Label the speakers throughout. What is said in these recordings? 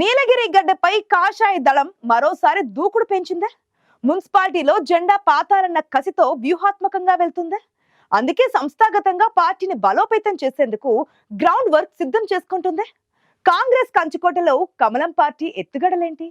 Speaker 1: నీలగిరి గడ్డపై కాషాయ దళం మరోసారి దూకుడు పెంచిందా. మున్సిపాలిటీలో జెండా పాతాలన్న కసితో వ్యూహాత్మకంగా వెళ్తుందా. అందుకే సంస్థాగతంగా పార్టీని బలోపేతం చేసేందుకు గ్రౌండ్ వర్క్ సిద్ధం చేసుకుంటుంది. కాంగ్రెస్ కంచుకోటలో కమలం పార్టీ ఎత్తుగడలేంటి?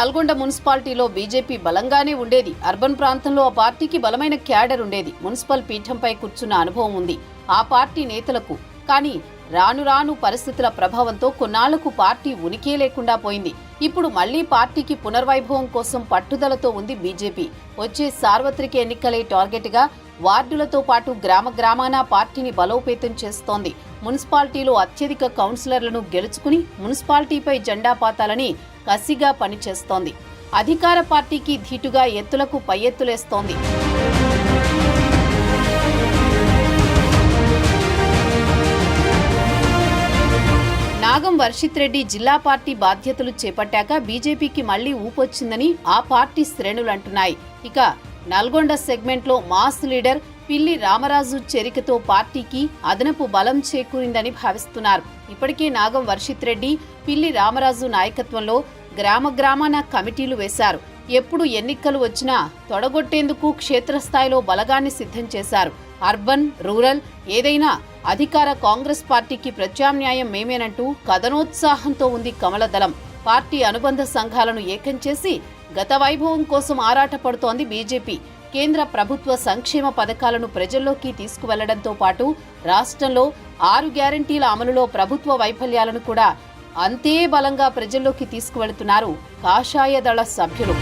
Speaker 2: నల్గొండ మున్సిపాలిటీలో బీజేపీ బలంగానే ఉండేది. అర్బన్ ప్రాంతంలో ఆ పార్టీకి బలమైన క్యాడర్ ఉండేది. మున్సిపల్ పీఠంపై కూర్చున్న అనుభవం ఉంది. ఆ పార్టీ నేతలకు. కానీ రాను రాను పరిస్థితుల ప్రభావంతో కొన్నాళ్ళకు పార్టీ ఉనికే లేకుండా పోయింది. ఇప్పుడు మళ్ళీ పార్టీకి పునర్వైభవం కోసం పట్టుదలతో ఉంది బీజేపీ. వచ్చే సార్వత్రిక ఎన్నికలే టార్గెట్గా వార్డులతో పాటు గ్రామ గ్రామాన పార్టీని బలోపేతం చేస్తోంది. మున్సిపాలిటీలో అత్యధిక కౌన్సిలర్లను గెలుచుకుని మున్సిపాలిటీపై జెండా పాతాలని కసిగా పనిచేస్తోంది. అధికార పార్టీకి ధీటుగా ఎత్తులకు పై ఎత్తులేస్తోంది నాగం వర్షిత్ రెడ్డి జిల్లా పార్టీ బాధ్యతలు చేపట్టాక బీజేపీకి మళ్ళీ ఊపొచ్చిందని ఆ పార్టీ శ్రేణులు అంటున్నాయి. ఇక నల్గొండ సెగ్మెంట్లో మాస్ లీడర్ పిల్లి రామరాజు చేరికతో పార్టీకి అదనపు బలం చేకూరిందని భావిస్తున్నారు. ఇప్పటికే నాగం వర్షిత్ రెడ్డి పిల్లి రామరాజు నాయకత్వంలో గ్రామ గ్రామాన కమిటీలు వేశారు. ఎప్పుడు ఎన్నికలు వచ్చినా తొడగొట్టేందుకు క్షేత్రస్థాయిలో బలగాన్ని సిద్ధం చేశారు. అర్బన్ రూరల్ ఏదైనా అధికార కాంగ్రెస్ పార్టీకి ప్రత్యామ్నాయం మేమేనంటూ కథనోత్సాహంతో ఉంది కమల దళం పార్టీ అనుబంధ సంఘాలను ఏకం చేసి గత వైభవం కోసం ఆరాటపడుతోంది బీజేపీ. కేంద్ర ప్రభుత్వ సంక్షేమ పథకాలను ప్రజల్లోకి తీసుకువెళ్ళడంతో పాటు రాష్ట్రంలో ఆరు గ్యారంటీల అమలులో ప్రభుత్వ వైఫల్యాలను కూడా అంతే బలంగా ప్రజల్లోకి తీసుకువెళుతున్నారు కాషాయ దళ సభ్యులు.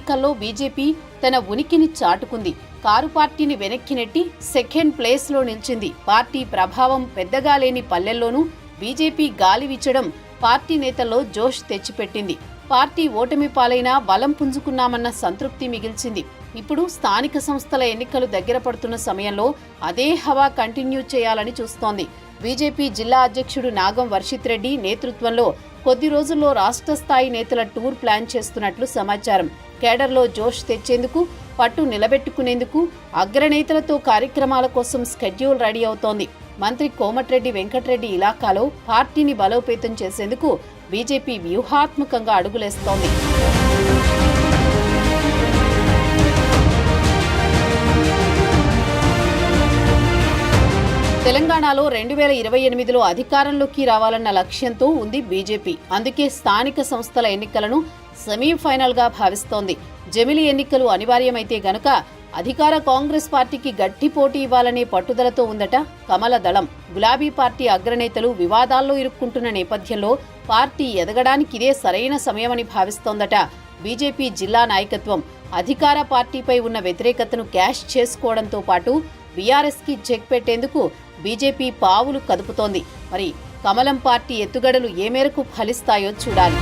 Speaker 2: ఎన్నికల్లో బీజేపీ తన ఉనికిని చాటుకుంది. కారు పార్టీని వెనక్కి నెట్టి సెకండ్ ప్లేస్లో నిలిచింది. పార్టీ ప్రభావం పెద్దగా లేని పల్లెల్లోనూ బీజేపీ గాలి విచ్చడం పార్టీ నేతల్లో జోష్ తెచ్చిపెట్టింది. పార్టీ ఓటమి పాలైనా బలం పుంజుకున్నామన్న సంతృప్తి మిగిల్చింది. ఇప్పుడు స్థానిక సంస్థల ఎన్నికలు దగ్గర పడుతున్న సమయంలో అదే హవా కంటిన్యూ చేయాలని చూస్తోంది. బీజేపీ జిల్లా అధ్యక్షుడు నాగం వర్షిత్ రెడ్డి నేతృత్వంలో కొద్ది రోజుల్లో రాష్ట్ర స్థాయి నేతల టూర్ ప్లాన్ చేస్తున్నట్లు సమాచారం. కేడర్లో జోష్ తెచ్చేందుకు పట్టు నిలబెట్టుకునేందుకు అగ్రనేతలతో కార్యక్రమాల కోసం స్కెడ్యూల్ రెడీ అవుతోంది. మంత్రి కోమటిరెడ్డి వెంకటరెడ్డి ఇలాకాలో పార్టీని బలోపేతం చేసేందుకు బీజేపీ వ్యూహాత్మకంగా అడుగులేస్తోంది. తెలంగాణలో రెండు వేల ఇరవై ఎనిమిదిలో అధికారంలోకి రావాలన్న లక్ష్యంతో ఉంది బీజేపీ. అందుకే స్థానిక సంస్థల ఎన్నికలను సెమీఫైనల్గా భావిస్తోంది. జమిలి ఎన్నికలు అనివార్యమైతే గనుక అధికార కాంగ్రెస్ పార్టీకి గట్టి పోటీ ఇవ్వాలనే పట్టుదలతో ఉందట కమల దళం. గులాబీ పార్టీ అగ్రనేతలు వివాదాల్లో ఇరుక్కుంటున్న నేపథ్యంలో పార్టీ ఎదగడానికి ఇదే సరైన సమయమని భావిస్తోందట బీజేపీ జిల్లా నాయకత్వం. అధికార పార్టీపై ఉన్న వ్యతిరేకతను క్యాష్ చేసుకోవడంతో పాటు బీఆర్ఎస్కి చెక్ పెట్టేందుకు బీజేపీ పావులు కదుపుతోంది. మరి కమలం పార్టీ ఎత్తుగడలు ఏ మేరకు ఫలిస్తాయో చూడాలి.